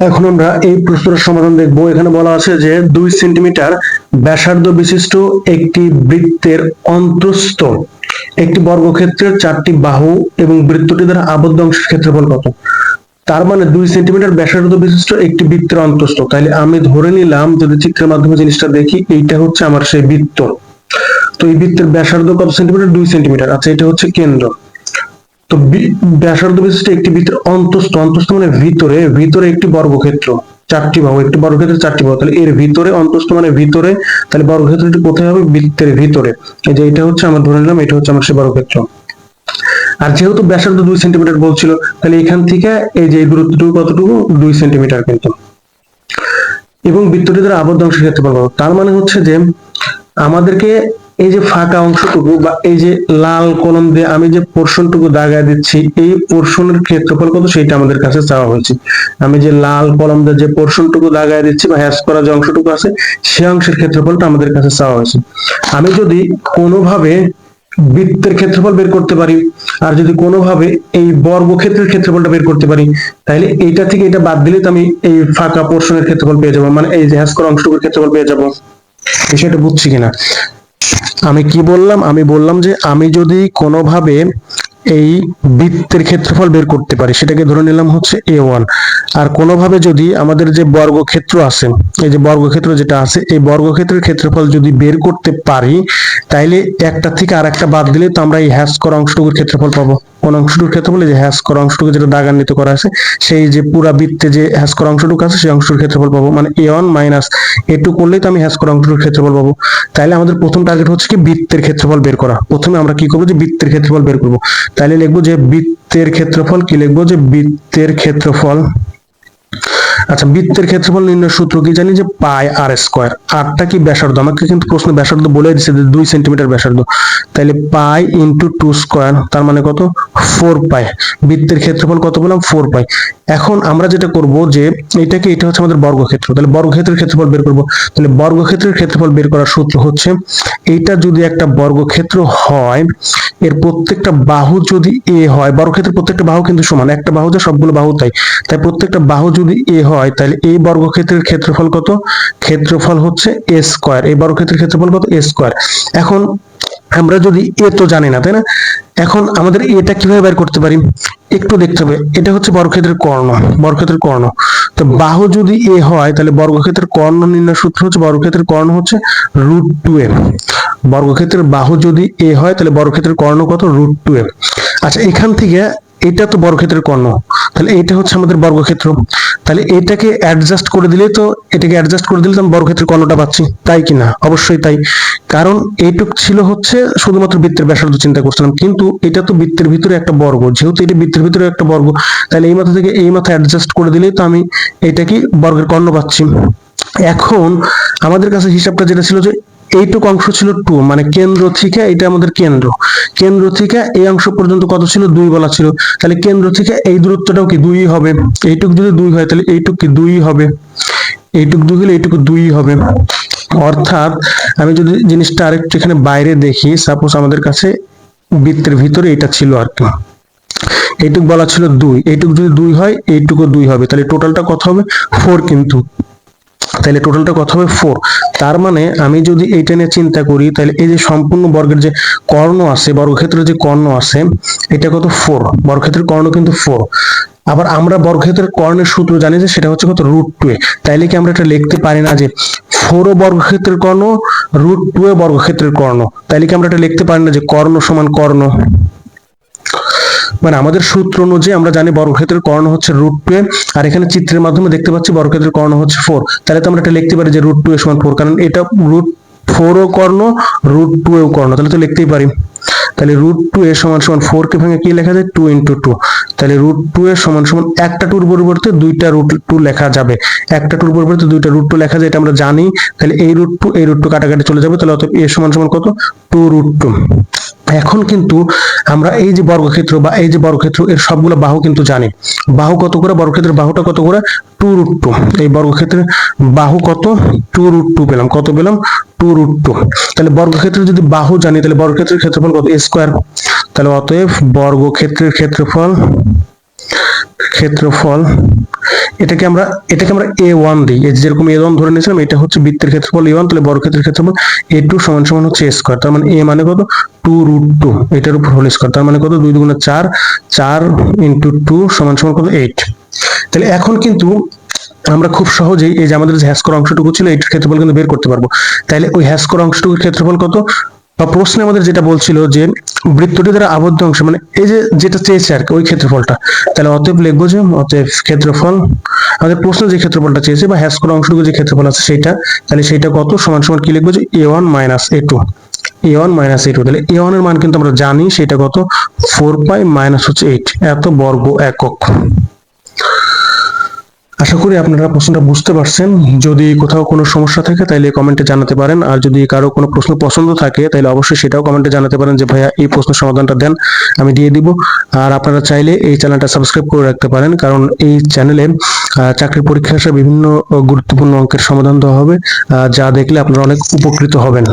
এখন আমরা এই প্রশ্নের সমাধান দেখব। এখানে বলা আছে যে দুই সেন্টিমিটার ব্যাসার্ধ বিশিষ্ট একটি বৃত্তের অন্তস্থ একটি বর্গক্ষেত্রের চারটি বাহু এবং বৃত্তটি দ্বারা আবদ্ধ অংশের ক্ষেত্রফল কত? তার মানে দুই সেন্টিমিটার ব্যাসার্ধ বিশিষ্ট একটি বৃত্তের অন্তস্থ। তাহলে আমি ধরে নিলাম, যদি চিত্রের মাধ্যমে জিনিসটা দেখি, এইটা হচ্ছে আমার সেই বৃত্ত। তো এই বৃত্তের ব্যাসার্ধ কত সেন্টিমিটার? দুই সেন্টিমিটার। আচ্ছা এটা হচ্ছে কেন্দ্র। তো ব্যাসার্ধ বিশিষ্ট একটি বৃত্তের অন্তস্থ অন্তস্থ মানে ভিতরে ভিতরে একটি বর্গক্ষেত্র, চারটি বাহু একটি বর্গক্ষেত্রের চারটি বাহু তাহলে এর ভিতরে অন্তস্থ মানে ভিতরে, তাহলে বর্গক্ষেত্রটি কোথায় হবে? বৃত্তের ভিতরে। এই যে এটা হচ্ছে আমার ধরে নিলাম, এটা হচ্ছে আমার সে বর্গক্ষেত্র। আর যেহেতু ব্যাসার্ধ দুই সেন্টিমিটার বলছিল, তাহলে এখান থেকে এই যে দূরত্বটুকু কতটুকু? দুই সেন্টিমিটার কিন্তু। এবং বৃত্তটি দ্বারা আবদ্ধ অংশের ক্ষেত্রফল কত? তার মানে হচ্ছে যে আমাদেরকে এই যে ফাঁকা অংশটুকু বা এই যে লাল কলম দিয়ে আমি যে পোর্শনটুকু দাগায় দিচ্ছি, এই পোর্শনের ক্ষেত্রফল কত সেটা আমাদের কাছে চাওয়া হয়েছে। আমি যে লাল কলম দিয়ে যে পোর্শনটুকু দাগায় দিচ্ছি বা হ্যাশ করা যে অংশটুকু আছে, সে অংশের ক্ষেত্রফলটা আমাদের কাছে চাওয়া হয়েছে। আমি যদি কোনোভাবে বৃত্তের ক্ষেত্রফল বের করতে পারি, আর যদি কোনোভাবে এই বর্গক্ষেত্রের ক্ষেত্রফলটা বের করতে পারি, তাহলে এইটা থেকে এটা বাদ দিলে তো আমি এই ফাঁকা পোর্শনের ক্ষেত্রফল পেয়ে যাব মানে এই যে হ্যাশ করা অংশটুকুর ক্ষেত্রফল পেয়ে যাব। বিষয়টা বুঝছি কিনা? আমি কি বললাম? আমি বললাম যে আমি যদি কোনোভাবে এই বৃত্তের ক্ষেত্রফল বের করতে পারি, সেটাকে ধরে নিলাম হচ্ছে এ ওয়ান আর কোনোভাবে যদি আমাদের যে বর্গক্ষেত্র আছে, এই যে বর্গক্ষেত্র যেটা আছে, এই বর্গক্ষেত্রের ক্ষেত্রফল যদি বের করতে পারি, তাইলে একটা থেকে আর একটা বাদ দিলে তো আমরা এই হ্যাশ করা অংশটুকুর ক্ষেত্রফল পাবো। কোন ক্ষেত্রফল বলে যে হ্যাস করা অংশটুকু যেটা দাগান্বিত করা আছে, সেই যে পুরা বৃত্তে যে হ্যাস করা অংশটুকু আছে, সেই অংশটুকুর ক্ষেত্রফল পাবো মানে A one minus A two করলেই তো আমি হ্যাস করা অংশটুকুর ক্ষেত্রফল পাবো তাহলে আমাদের প্রথম টার্গেট হচ্ছে কি বৃত্তের ক্ষেত্রফল বের করা। প্রথমে আমরা কি করব যে বৃত্তের ক্ষেত্রফল বের করব। তাহলে লিখব যে বৃত্তের ক্ষেত্রফল কি লিখব? যে বৃত্তের ক্ষেত্রফল আচ্ছা বৃত্তের ক্ষেত্রফল নির্ণয় সূত্র কি জানি যে পাই আর স্কোয়ার? আরটা কি ব্যাসার্ধ? আমাকে কিন্তু প্রশ্ন ব্যাসার্ধ বলে দিচ্ছে যে দুই সেন্টিমিটার ব্যাসার্ধ। তাহলে পাই ইনটু টু স্কোয়ার, তার মানে কত? Four pi. বৃত্তের ক্ষেত্রফল কত বললাম ফোর পাই। এখন আমরা যেটা করব যে এটাকে এটা হচ্ছে আমাদের বর্গক্ষেত্র। তাহলে বর্গক্ষেত্রের ক্ষেত্রফল বের করব। তাহলে বর্গক্ষেত্রের ক্ষেত্রফল বের করার সূত্র হচ্ছে এইটা যদি একটা বর্গক্ষেত্র হয়, এর প্রত্যেকটা বাহু যদি এ হয়, বর্গক্ষেত্রের প্রত্যেকটা বাহু কিন্তু সমান। একটা বাহু যা সবগুলো বাহু তাই। তাই প্রত্যেকটা বাহু যদি এ হয়, তাহলে এই বর্গক্ষেত্রের ক্ষেত্রফল কত? ক্ষেত্রফল হচ্ছে এ স্কোয়ার এই বর্গক্ষেত্রের ক্ষেত্রফল কত? এ স্কোয়ার এখন আমরা যদি এ তো জানি না, তাই না? এখন আমাদের এটা কীভাবে বের করতে পারি? একটু দেখতে হবে। এটা হচ্ছে বর্গক্ষেত্রের কর্ণ বর্গক্ষেত্রের কর্ণ। তো বাহু যদি এ হয়, তাহলে বর্গক্ষেত্রের কর্ণ নির্ণয় সূত্র হচ্ছে, বর্গক্ষেত্রের কর্ণ হচ্ছে রুট টু বর্গক্ষেত্রের বাহু যদি এ হয়, তাহলে বর্গক্ষেত্রের কর্ণ কত? রুট টু আচ্ছা এখান থেকে এটা তো বর্গক্ষেত্রের কর্ণ। তাহলে এটা হচ্ছে আমাদের বর্গক্ষেত্র। তাহলে এটাকে অ্যাডজাস্ট করে দিলে তো, এটাকে অ্যাডজাস্ট করে দিলে তো আমি বর্গক্ষেত্রের কর্ণটা পাচ্ছি। তাই কি না? অবশ্যই তাই। কারণ এইটুক ছিল হচ্ছে শুধুমাত্র বৃত্তের ব্যাসার্ধ চিন্তা করছিলাম, কিন্তু এটা তো বৃত্তের ভিতরে একটা বর্গ। যেহেতু এটা বৃত্তের ভিতরে একটা বর্গ, তাহলে এই মাথা থেকে এই মাথা অ্যাডজাস্ট করে দিলেই তো আমি এটা কি বর্গের কর্ণ পাচ্ছি। এখন আমাদের কাছে হিসাবটা যেটা ছিল যে এইটুক অংশ ছিল টু মানে কেন্দ্র থেকে এটা আমাদের কেন্দ্র। কেন্দ্র থেকে এই অংশ পর্যন্ত কত ছিল? দুই বলা ছিল। তাহলে কেন্দ্র থেকে এই দূরত্বটাও কি দুই হবে? এইটুক যদি দুই হয়, তাহলে এইটুক কি দুই হবে? এইটুক দুই হলে এইটুকু দুই হবে। অর্থাৎ আমি যদি জিনিসটা আরেকটু এখানে বাইরে দেখি সাপোজ আমাদের কাছে বৃত্তের ভিতরে এটা ছিল আর কি। এইটুক বলা ছিল দুই। এইটুক যদি দুই হয়, এইটুকু দুই হবে। তাহলে টোটালটা কত হবে? ফোর কিন্তু। তাহলে টোটালটা কত হবে? ফোর তার মানে আমি যদি এইটা নিয়ে চিন্তা করি, তাহলে এই যে সম্পূর্ণ বর্গের যে কর্ণ আছে, বর্গক্ষেত্রের যে কর্ণ আছে, এটা কত ফোর বর্গক্ষেত্রের কর্ণ কিন্তু ফোর আবার আমরা বর্গক্ষেত্রের কর্ণের সূত্র জানি যে সেটা হচ্ছে কত রুট টু এ। তাইলে কি আমরা এটা লিখতে পারি না যে ফোর বর্গক্ষেত্রের কর্ণ রুট টু এ বর্গক্ষেত্রের কর্ণ? তাইলে কি আমরা এটা লিখতে পারি না যে কর্ণ সমান কর্ণ? মানে আমাদের সূত্র অনুযায়ী আমরা জানি বর্গক্ষেত্রের কর্ণ হচ্ছে রুট টু আর এখানে চিত্রের মাধ্যমে দেখতে পাচ্ছি বর্গক্ষেত্রের কর্ণ হচ্ছে ফোর তাহলে তো আমরা এটা লিখতে পারি যে রুট টু এ সমান ফোর কারণ এটা রুট ফোর ও কর্ণ রুট টু এও কর্ণ। তাহলে তো লিখতেই পারি। তাহলে রুট টু এর সমান সমান ফোর কে ভেঙে কি লেখা যায়? টু ইন্টু টু তাহলে রুট টু এর সমান সমান একটা টুর পরিবর্তে দুইটা রুট টু লেখা যাবে। একটা টুর পরিবর্তে দুইটা রুট টু লেখা যায়, এটা আমরা জানি। তাহলে এই রুট টু এই রুট টু কাটাকাটি চলে যাবে। তাহলে অতএব এ সমান সমান কত? টু রুট টু এখন কিন্তু আমরা এই যে বর্গক্ষেত্র বা এই যে বর্গক্ষেত্র, এর সবগুলো বাহু কিন্তু জানি। বাহু কত করে? বর্গক্ষেত্রের বাহুটা কত করে? Two root two. এই বর্গক্ষেত্রের বাহু কত? টু রুট টু পেলাম। কত পেলাম? Two root two. তাহলে বর্গক্ষেত্রের যদি বাহু জানি, তাহলে বর্গক্ষেত্রের ক্ষেত্রফল কত? স্কোয়ার। তাহলে অতএব বর্গক্ষেত্রের ক্ষেত্রফল ক্ষেত্রফল এটাকে আমরা এটাকে আমরা এ ওয়ান দিই। যেরকম এ ওয়ান ধরে নিয়েছিলাম, এটা হচ্ছে বৃত্তের ক্ষেত্রফল এ ওয়ান তাহলে বর্গক্ষেত্রের ক্ষেত্রফল এ টু সমান সমান হচ্ছে এ স্কোয়ার তার মানে এ মানে কত? টু রুট টু এটার উপর হোল স্কোয়ার তার মানে কত? দুই দুগুণে চার চার ইন্টু টু সমান সমান কত? এইট তাহলে এখন কিন্তু আমরা খুব সহজেই এই যে আমাদের যে হ্যাশ করা অংশটুকু ছিল, এটার ক্ষেত্রফল কিন্তু বের করতে পারব। তাহলে ওই হ্যাশ করা অংশটুকুর ক্ষেত্রফল কত? বা প্রশ্নে আমাদের যেটা বলছিল যে বৃত্তটি দ্বারা আবদ্ধ অংশ মানে এই যে যেটা চেয়েছে আর কি, ওই ক্ষেত্রফলটা। তাহলে অতএব লিখব যে, অতএব ক্ষেত্রফল, আমাদের প্রশ্ন যে ক্ষেত্রফলটা চেয়েছে বা হ্যাশ করা অংশটুকু যে ক্ষেত্রফল আছে সেটা তাহলে সেটা কত? সমান সমান কি লিখব যে A one minus A two A one minus A two তাহলে এ ওয়ানের মান কিন্তু আমরা জানি, সেটা কত? ফোর পাই মাইনাস হচ্ছে এইট এত বর্গ একক। আশা করি আপনারা প্রশ্নটা বুঝতে পারছেন। যদি কোথাও কোনো সমস্যা থাকে তাহলে কমেন্টে জানাতে পারেন। আর যদি কারও কোনো প্রশ্ন পছন্দ থাকে তাহলে অবশ্যই সেটাও কমেন্টে জানাতে পারেন যে, ভাইয়া, এই প্রশ্নের সমাধানটা দেন, আমি দিয়ে দিব। আর আপনারা চাইলে এই চ্যানেলটা সাবস্ক্রাইব করে রাখতে পারেন, কারণ এই চ্যানেলে চাকরির পরীক্ষা আসা বিভিন্ন গুরুত্বপূর্ণ অঙ্কের সমাধান দেওয়া হবে যা দেখলে আপনারা অনেক উপকৃত হবেন।